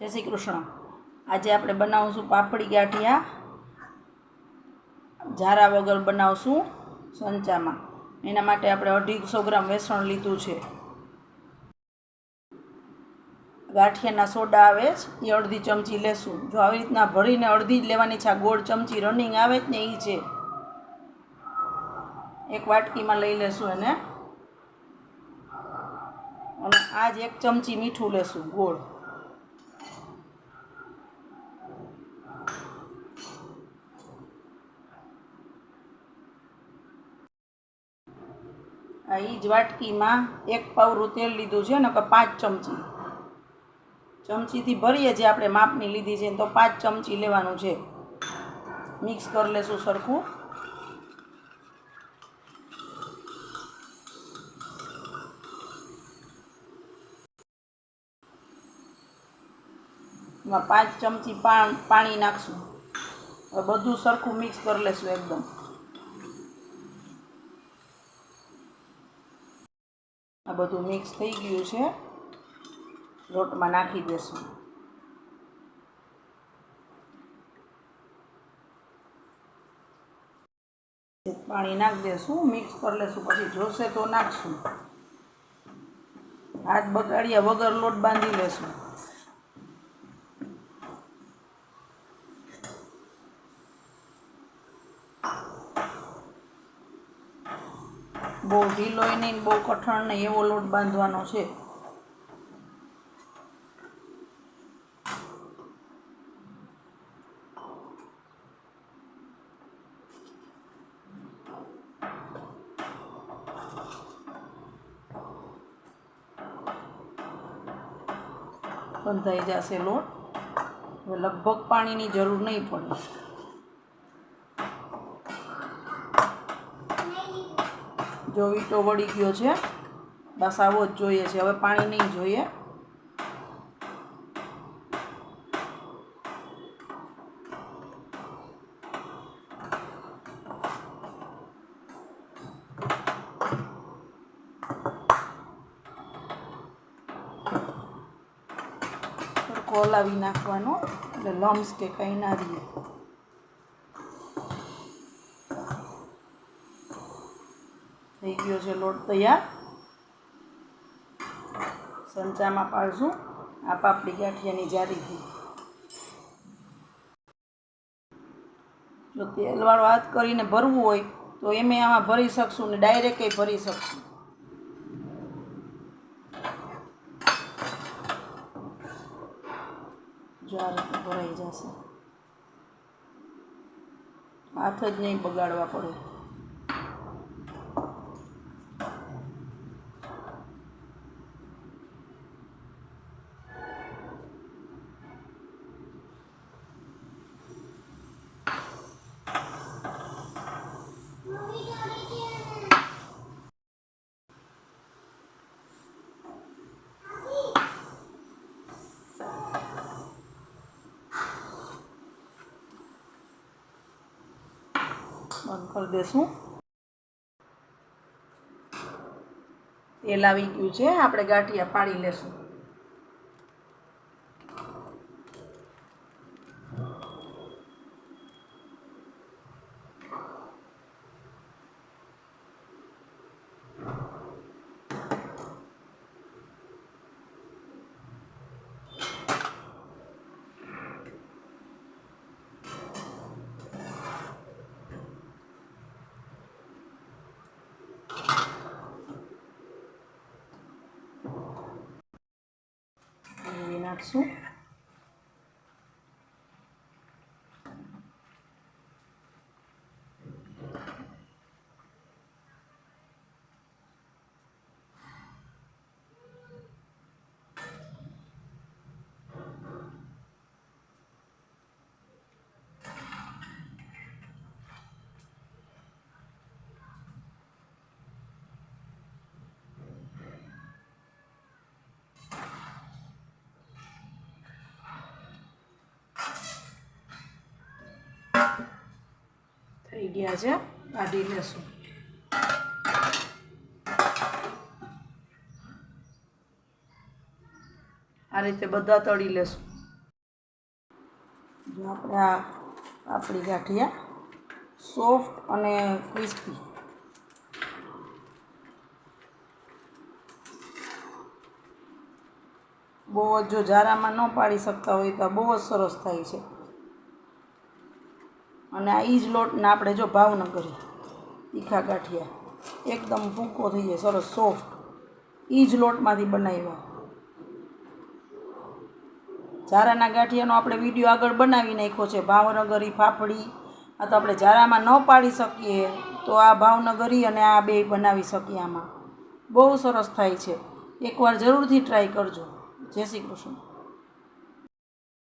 જય શ્રી કૃષ્ણ. આજે આપણે બનાવશું પાપડી ગાંઠિયા. ઝારા વગર બનાવશું સંચામાં. એના માટે આપણે અઢીસો ગ્રામ વેસણ લીધું છે. ગાંઠિયાના સોડા આવે છે, એ અડધી ચમચી લેશું. જો આવી રીતના ભરીને અડધી જ લેવાની છે ગોળ ચમચી રનિંગ આવે જ ને એ છે. એક વાટકીમાં લઈ લેશું એને. અને આ જ એક ચમચી મીઠું લેશું ગોળ. ઈ જ વાટકીમાં એક પાવરું તેલ લીધું છે ને કે પાંચ ચમચી. ચમચીથી ભરીએ જે આપણે માપની લીધી છે તો પાંચ ચમચી લેવાનું છે. મિક્સ કરી લેશું સરખું. એમાં પાંચ ચમચી પાણી નાખશું. હવે બધું સરખું મિક્સ કરી લેશું એકદમ. બધું મિક્સ થઈ ગયું છે. લોટમાં નાખી દેશું. પાણી નાખી દેશું મિક્સ કરી લેશું, પછી જોશે તો નાખશું. હાથ બગાડ્યા વગર લોટ બાંધી લેશું. બહુ ઢીલોય નહીં બહુ કઠણ નહીં એવો લોટ બાંધવાનો છે. બંધાઈ જશે લોટ. લગભગ પાણીની જરૂર નહીં પડે. જો વીટો વળી ગયો છે. બસ આવો જ જોઈએ છે. હવે પાણી નહીં જોઈએ. હલાવી નાખવાનો. એટલે લમ્સ કે કંઈ ના રહીએ. થઈ ગયો છે લોટ તૈયાર. સંચામાં પાડશું. આ પાપડી ગાંઠિયાની જારીથી. જો તેલવાળો હાથ કરીને ભરવું હોય, તો એમે આમાં ભરી શકશું ને ડાયરેક્ટ ભરી શકશું. જો આ રીતે ભરાઈ જશે. હાથ જ નહીં બગાડવા પડે. બંધ કરી દેશું. તેલ આવી ગયું છે. આપણે ગાંઠિયા પાડી લેશું. નાખશું. થઈ ગયા છે કાઢી લેશું આ રીતે બધા તળી લેશું જો આપણે આ આપણી ગાંઠિયા સોફ્ટ અને ક્રિસ્પી બહુ જ જો જારામાં ન પાડી શકતા હોય તો બહુ જ સરસ થાય છે અને આ ઈ જ લોટને આપણે જો ભાવનગરી તીખા ગાંઠિયા, એકદમ ભૂકો થઈ જાય, સરસ સોફ્ટ એ જ લોટમાંથી બનાવ્યા. ઝારાના ગાંઠિયાનો આપણે વીડિયો આગળ બનાવી નાખ્યો છે. ભાવનગરી ફાફડી, આ તો આપણે ઝારામાં ન પાડી શકીએ, તો આ ભાવનગરી અને આ બે બનાવી શકીએ આમાં. બહુ સરસ થાય છે. એકવાર જરૂરથી ટ્રાય કરજો. જય શ્રી કૃષ્ણ.